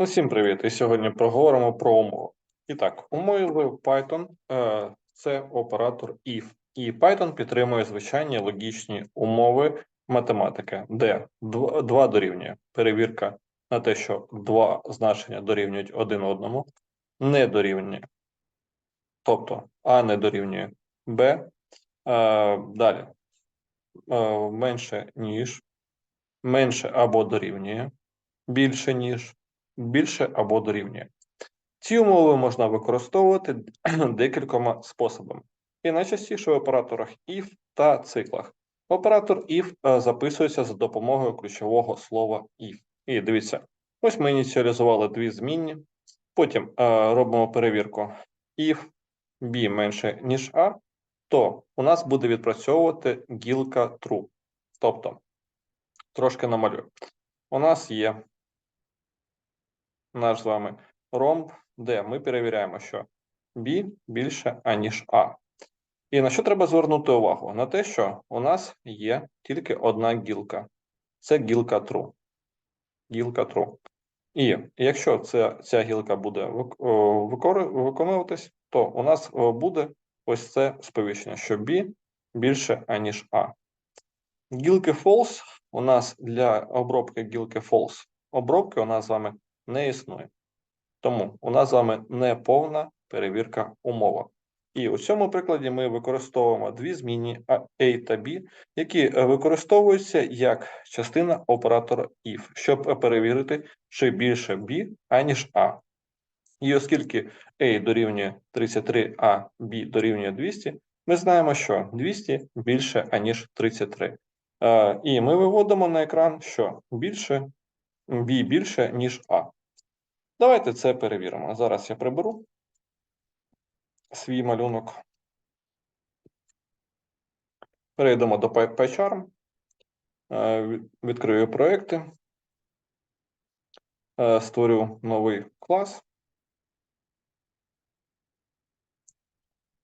Усім привіт! І сьогодні проговоримо про умови. І так, умови Python е, це оператор if. І Python підтримує звичайні логічні умови математики, де 2 дорівнює перевірка на те, що два значення дорівнюють один одному, не дорівнює. Тобто А не дорівнює Б. Е, Далі е, менше ніж, менше або дорівнює, більше ніж більше або дорівнює. Ці умови можна використовувати декількома способами, і найчастіше в операторах if та циклах. Оператор if е, записується за допомогою ключового слова if. І дивіться, ось ми ініціалізували дві змінні, потім е, робимо перевірку if b менше, ніж a, то у нас буде відпрацьовувати гілка true. Тобто, трошки намалюю. У нас є наш з вами ромб, де ми перевіряємо, що B більше, аніж А. І на що треба звернути увагу? На те, що у нас є тільки одна гілка. Це гілка true. Гілка true. І якщо це, ця гілка буде виконуватись, то у нас буде ось це сповіщення, що B більше, аніж А. Гілки false у нас для обробки гілки false обробки у нас з вами не існує. Тому у нас з вами не повна перевірка умови. І у цьому прикладі ми використовуємо дві змінні A та B, які використовуються як частина оператора if, щоб перевірити, чи більше B, аніж A. І оскільки A дорівнює 33, а B дорівнює 200, ми знаємо, що 200 більше, аніж 33. Е, і ми виводимо на екран, що більше B більше, ніж А. Давайте це перевіримо. Зараз я приберу свій малюнок. Перейдемо до PyCharm. Е, відкрию проекти. Е, створю новий клас.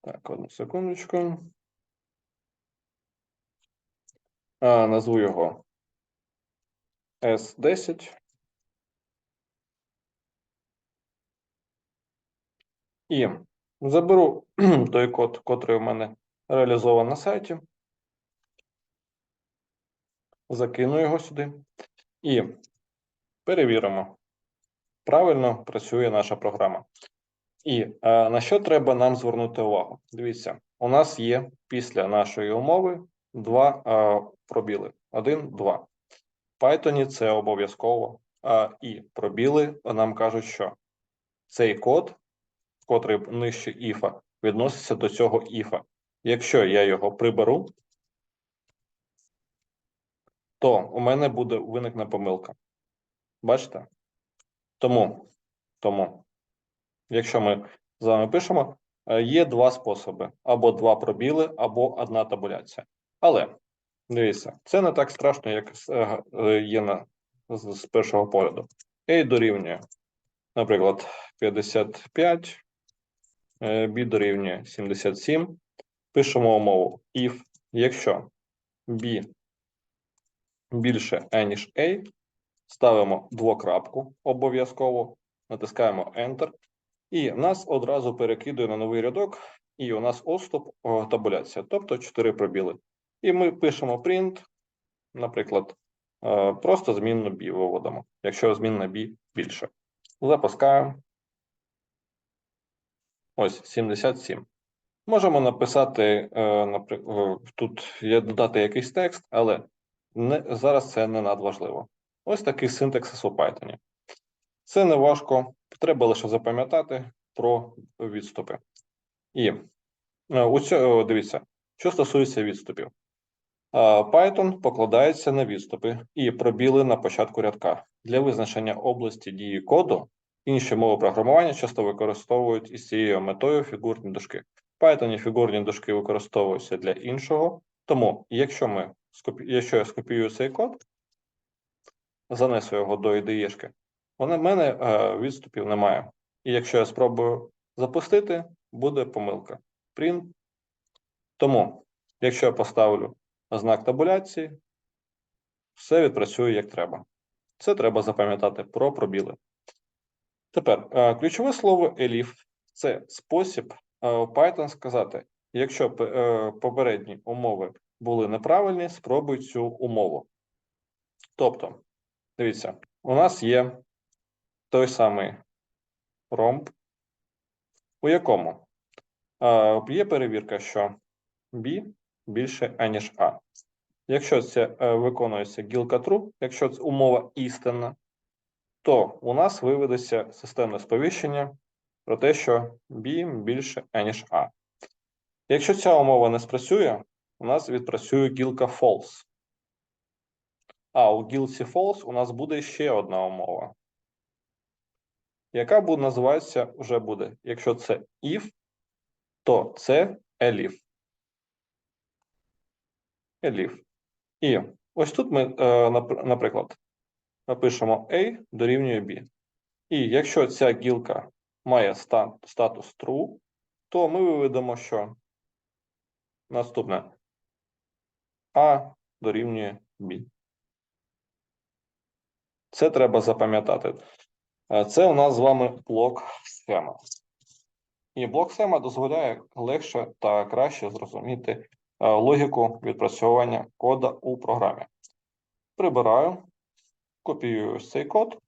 Так, одну секундочку. Е, назву його S10. І заберу той код, котрий у мене реалізований на сайті. Закину його сюди і перевіримо, правильно працює наша програма. І а, на що треба нам звернути увагу? Дивіться, у нас є після нашої умови два а, пробіли. Один, два. В Python це обов'язково. А, І пробіли нам кажуть, що цей код котрий нижче іфа, відноситься до цього іфа. Якщо я його приберу, то у мене буде виникне помилка. Бачите? Тому, тому, якщо ми з вами пишемо, е, є два способи: або два пробіли, або одна табуляція. Але дивіться, це не так страшно, як е, е, є на, з першого погляду. A дорівнює, наприклад, 55 b дорівнює 77. Пишемо умову if, якщо b більше a, ніж a, ставимо двокрапку обов'язково, натискаємо Enter, і нас одразу перекидує на новий рядок, і у нас оступ табуляція, тобто 4 пробіли. І ми пишемо print, наприклад, просто змінну b виводимо, якщо змінна b більше. Запускаємо. Ось 77. Можемо написати, е, е, тут є додати якийсь текст, але не, зараз це не надважливо. Ось такий синтаксис у Python. Це не важко, треба лише запам'ятати про відступи. І е, у цього, дивіться, що стосується відступів. Python покладається на відступи і пробіли на початку рядка. Для визначення області дії коду Інші мови програмування часто використовують із цією метою фігурні дужки. В Python фігурні дужки використовуються для іншого. Тому, якщо ми якщо я скопіюю цей код, занесу його до IDE, у мене е, відступів немає. І якщо я спробую запустити, буде помилка. Print. Тому, якщо я поставлю знак табуляції, все відпрацює як треба. Це треба запам'ятати про пробіли. Тепер е, ключове слово elif – це спосіб е, Python сказати, якщо е, попередні умови були неправильні, спробуй цю умову. Тобто, дивіться, у нас є той самий ромб, у якому є перевірка, що b більше, аніж a. Якщо це виконується гілка true, якщо це умова істинна, то у нас виведеться системне сповіщення про те, що b більше, аніж a. Якщо ця умова не спрацює, у нас відпрацює гілка false. А у гілці false у нас буде ще одна умова, яка буде називатися вже буде. Якщо це if, то це elif. Elif. І ось тут ми, е, наприклад, напишемо A дорівнює B. І якщо ця гілка має статус true, то ми виведемо, що наступне A дорівнює B. Це треба запам'ятати. Е, Це у нас з вами блок схема. І блок схема дозволяє легше та краще зрозуміти е, логіку відпрацьовування кода у програмі. Прибираю, копіюю ось цей код,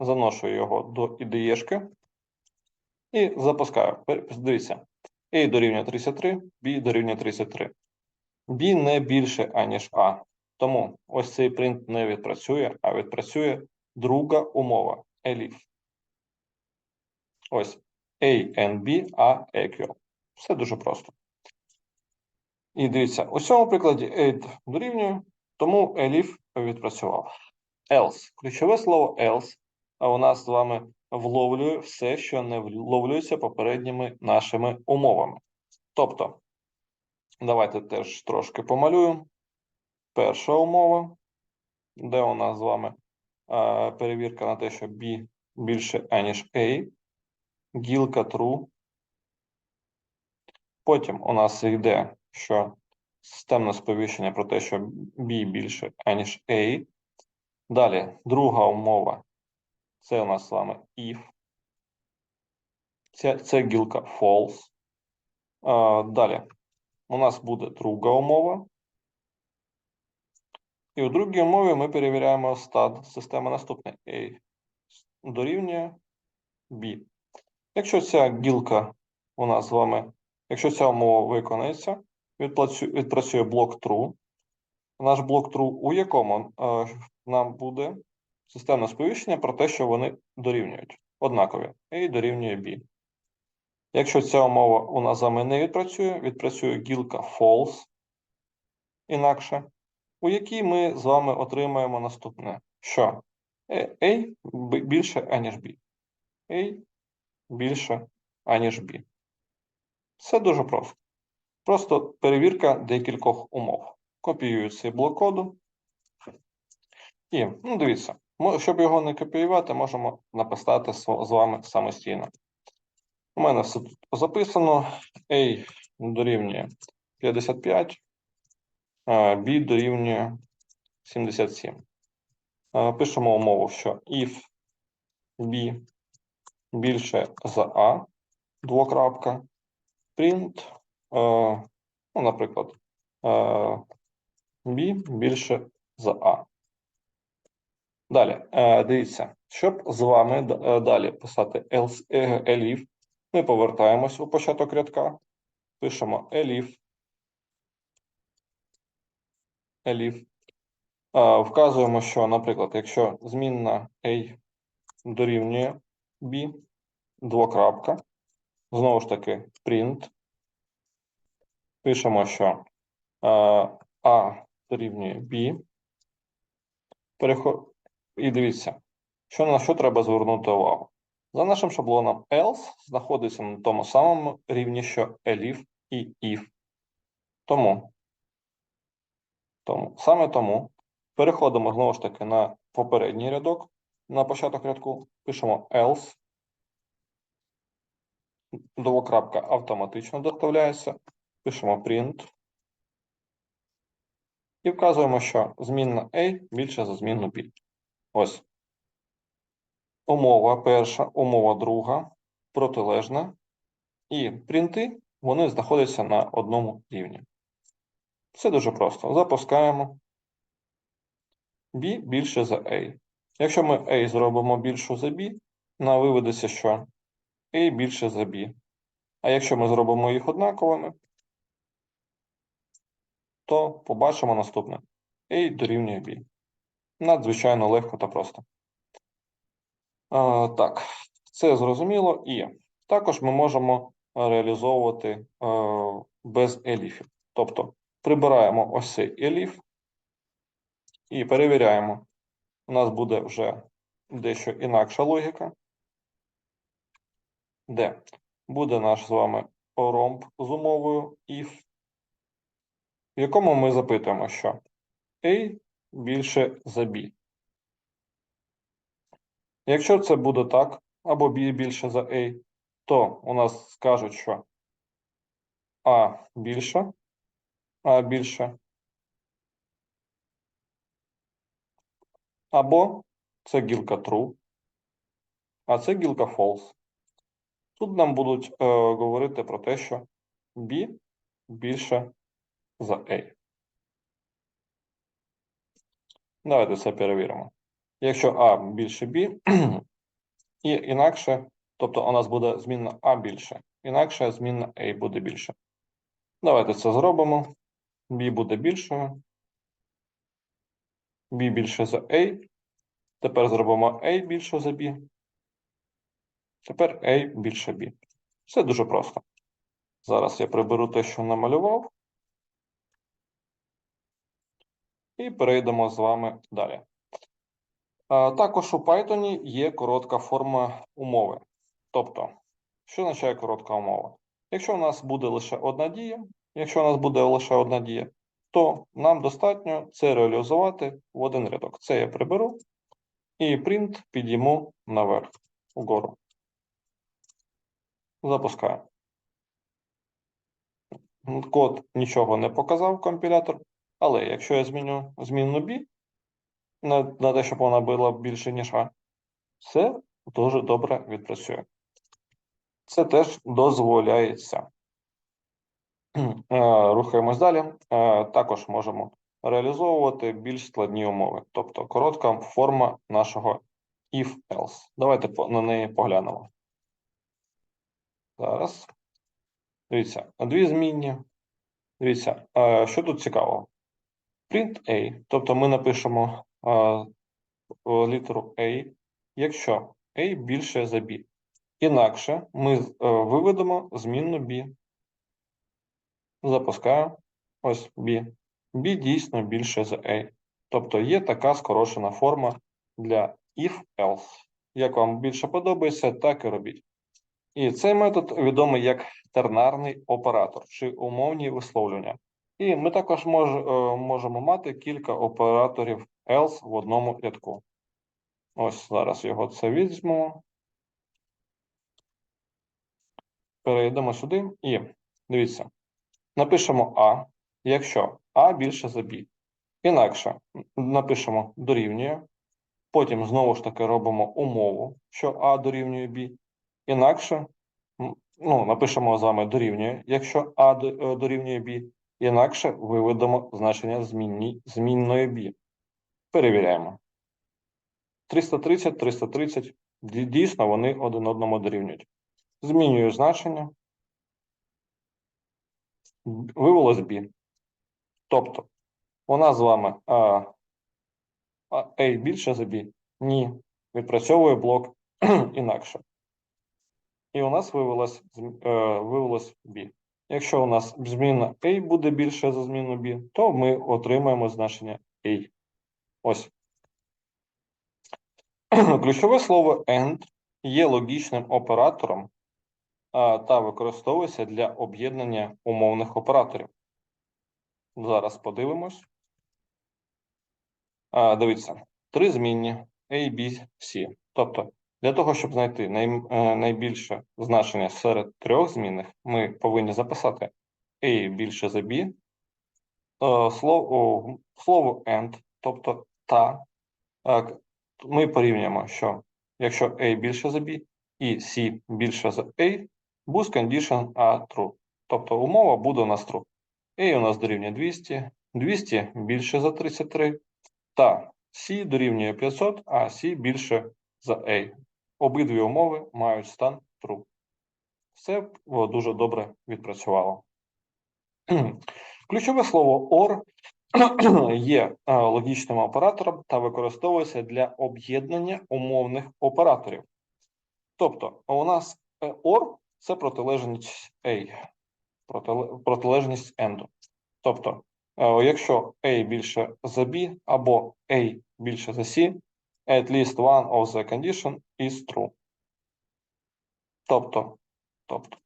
заношу його до IDE-шки і запускаю. Дивіться, A дорівнює 33, B дорівнює 33. B не більше, аніж A. Тому ось цей принт не відпрацює, а відпрацює друга умова elif. Ось A and B are equal. Все дуже просто. І дивіться, у цьому прикладі 8 дорівнює, тому elif відпрацював. Else. Ключове слово else а у нас з вами вловлює все, що не вловлюється попередніми нашими умовами. Тобто, давайте теж трошки помалюємо. Перша умова, де у нас з вами перевірка на те, що B більше, аніж A, гілка true. Потім у нас йде, що системне сповіщення про те, що B більше, аніж A. Далі, друга умова. Це у нас з вами if. Це, це гілка false. Далі у нас буде друга умова. І у другій умові ми перевіряємо стат системи наступне A дорівнює B. Якщо ця гілка у нас з вами, якщо ця умова виконається, відпрацює, блок true. Наш блок true, у якому е, нам буде системне сповіщення про те, що вони дорівнюють. Однакові. A дорівнює B. Якщо ця умова у нас з вами не відпрацює, відпрацює гілка false, інакше, у якій ми з вами отримаємо наступне, що A більше, аніж B. A більше, аніж B. Все дуже просто. Просто перевірка декількох умов. Копіюю цей блок коду. І, ну, дивіться, щоб його не копіювати, можемо написати з вами самостійно. У мене все тут записано. A дорівнює 55, B дорівнює 77. Пишемо умову, що if B більше за A, двокрапка, print, ну, наприклад, е, B більше за A. Далі, е, дивіться, щоб з вами е, далі писати е, elif, ми повертаємось у початок рядка, пишемо elif, elif, Е, вказуємо, що, наприклад, якщо змінна a дорівнює b, двокрапка, знову ж таки print, пишемо, що е, a дорівнює b, Переход... І дивіться, що на що треба звернути увагу. За нашим шаблоном else знаходиться на тому самому рівні, що elif і if. Тому, тому, саме тому переходимо знову ж таки на попередній рядок, на початок рядку, пишемо else. Двокрапка автоматично доставляється. Пишемо print. І вказуємо, що змінна A більше за змінну B. Ось. Умова перша, умова друга, протилежна. І принти, вони знаходяться на одному рівні. Все дуже просто. Запускаємо. B більше за A. Якщо ми A зробимо більшу за B, нам виведеться, що A більше за B. А якщо ми зробимо їх однаковими, то побачимо наступне. A дорівнює B. Надзвичайно легко та просто. А, так, це зрозуміло. І також ми можемо реалізовувати е, без еліфів. Тобто прибираємо ось цей еліф і перевіряємо. У нас буде вже дещо інакша логіка, де буде наш з вами ромб з умовою if, в якому ми запитуємо, що A більше за B. Якщо це буде так, або B більше за A, то у нас скажуть, що А більше, А більше, або це гілка true, а це гілка false. Тут нам будуть е, говорити про те, що B більше за A. Давайте це перевіримо. Якщо А більше B, і інакше, тобто у нас буде змінна А більше, інакше змінна A буде більше. Давайте це зробимо. B буде більшою. B більше за A. Тепер зробимо A більше за B. Тепер A більше B. Все дуже просто. Зараз я приберу те, що намалював. І перейдемо з вами далі. Також у Python є коротка форма умови. Тобто, що означає коротка умова? Якщо у нас буде лише одна дія, якщо у нас буде лише одна дія, то нам достатньо це реалізувати в один рядок. Це я приберу і print підійму наверх угору. Запускаю. Код нічого не показав компілятор, але якщо я зміню змінну B на, те, щоб вона була більше, ніж А, все дуже добре відпрацює. Це теж дозволяється. Е, Рухаємось далі. Е, Також можемо реалізовувати більш складні умови, тобто коротка форма нашого if-else. Давайте на неї поглянемо. Зараз. Дивіться, дві змінні. Дивіться, е, що тут цікавого? Print A, тобто ми напишемо е, літеру A, якщо A більше за B. Інакше ми е, виведемо змінну B. Запускаю. Ось B. B дійсно більше за A. Тобто є така скорочена форма для if-else. Як вам більше подобається, так і робіть. І цей метод відомий як тернарний оператор чи умовні висловлювання. І ми також мож, е, можемо мати кілька операторів else в одному рядку. Ось зараз його це візьмемо. Перейдемо сюди і дивіться. Напишемо А, якщо А більше за Б. Інакше напишемо дорівнює. Потім знову ж таки робимо умову, що А дорівнює Б. Інакше ну, напишемо з вами дорівнює, якщо А е, дорівнює Б. Інакше виведемо значення змінні, змінної B. Перевіряємо. 330, 330. Дійсно, вони один одному дорівнюють. Змінюю значення. Вивелось B. Тобто, у нас з вами а, A більше за B? Ні. Відпрацьовує блок інакше. І у нас вивелось, е, вивелось B. Якщо у нас зміна A буде більше за зміну B, то ми отримаємо значення A. Ось. Ключове слово AND є логічним оператором та використовується для об'єднання умовних операторів. Зараз подивимось. Дивіться, три змінні A, B, C. Тобто, для того, щоб знайти най, е, найбільше значення серед трьох змінних, ми повинні записати A більше за B, е, слово, слово AND, тобто та, ми порівнюємо, що якщо A більше за B і C більше за A, boost condition are true. Тобто умова буде у нас true. A у нас дорівнює 200, 200 більше за 33, та C дорівнює 500, а C більше за A. Обидві умови мають стан true. Все дуже добре відпрацювало. Ключове слово OR є е, логічним оператором та використовується для об'єднання умовних операторів. Тобто, у нас е, OR – це протилежність A, протилежність AND. Тобто, е, якщо A більше за B або A більше за C, at least one of the condition is true. Тобто, тобто,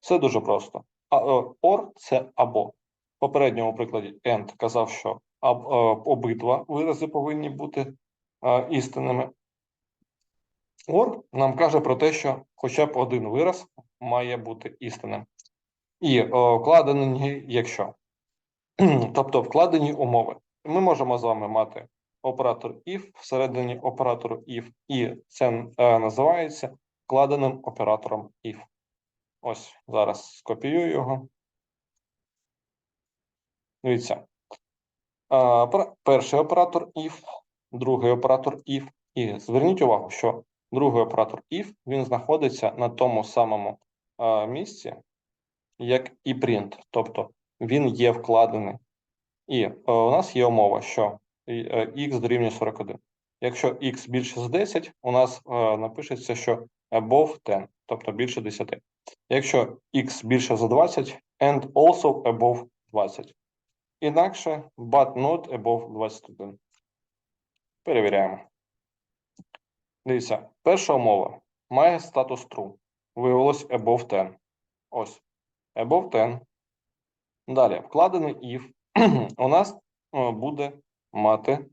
все дуже просто. Е, or це або. В попередньому прикладі AND казав, що е, обидва вирази повинні бути е, істинними. Or нам каже про те, що хоча б один вираз має бути істинним. І вкладені, якщо. Тобто вкладені умови. Ми можемо з вами мати оператор if всередині оператору if, і це е, називається вкладеним оператором if. Ось зараз скопіюю його. Дивіться. Е, Перший оператор if, другий оператор if. І зверніть увагу, що другий оператор if він знаходиться на тому самому е, місці, як і print. Тобто він є вкладений. І е, у нас є умова, що x дорівнює 41. Якщо x більше за 10, у нас е, напишеться, що above 10, тобто більше 10. Якщо x більше за 20, and also above 20. Інакше, but not above 21. Перевіряємо. Дивіться, перша умова має статус true. Виявилось above 10. Ось. Above 10. Далі, вкладений if у нас е, буде мати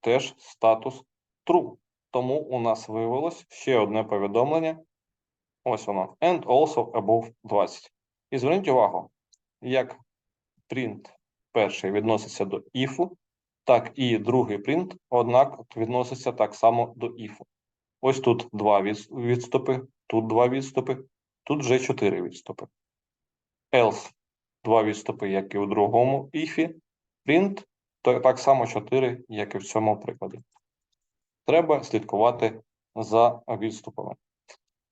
теж статус true. Тому у нас виявилось ще одне повідомлення. Ось воно. And also above 20. І зверніть увагу, як print перший відноситься до if, так і другий print, однак відноситься так само до if. Ось тут два відступи, тут два відступи, тут вже чотири відступи. Else два відступи, як і у другому іфі. Print так само 4, як і в цьому прикладі. Треба слідкувати за відступами.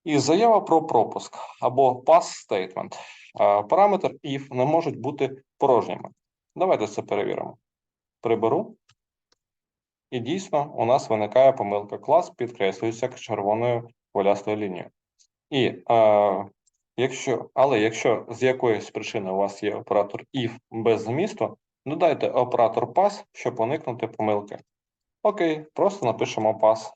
І заява про пропуск або pass statement. Параметр if не можуть бути порожніми. Давайте це перевіримо. Приберу. І дійсно у нас виникає помилка. Клас підкреслюється червоною хвилястою лінією. І е, Якщо, але якщо з якоїсь причини у вас є оператор if без змісту, додайте оператор pass, щоб уникнути помилки. Окей, просто напишемо pass.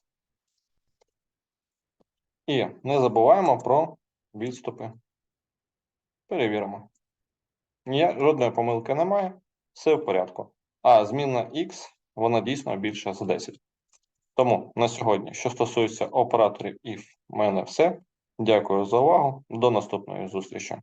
І не забуваємо про відступи. Перевіримо. Ні, жодної помилки немає, все в порядку. А змінна x, вона дійсно більша за 10. Тому на сьогодні, що стосується операторів if, в мене все. Дякую за увагу. До наступної зустрічі.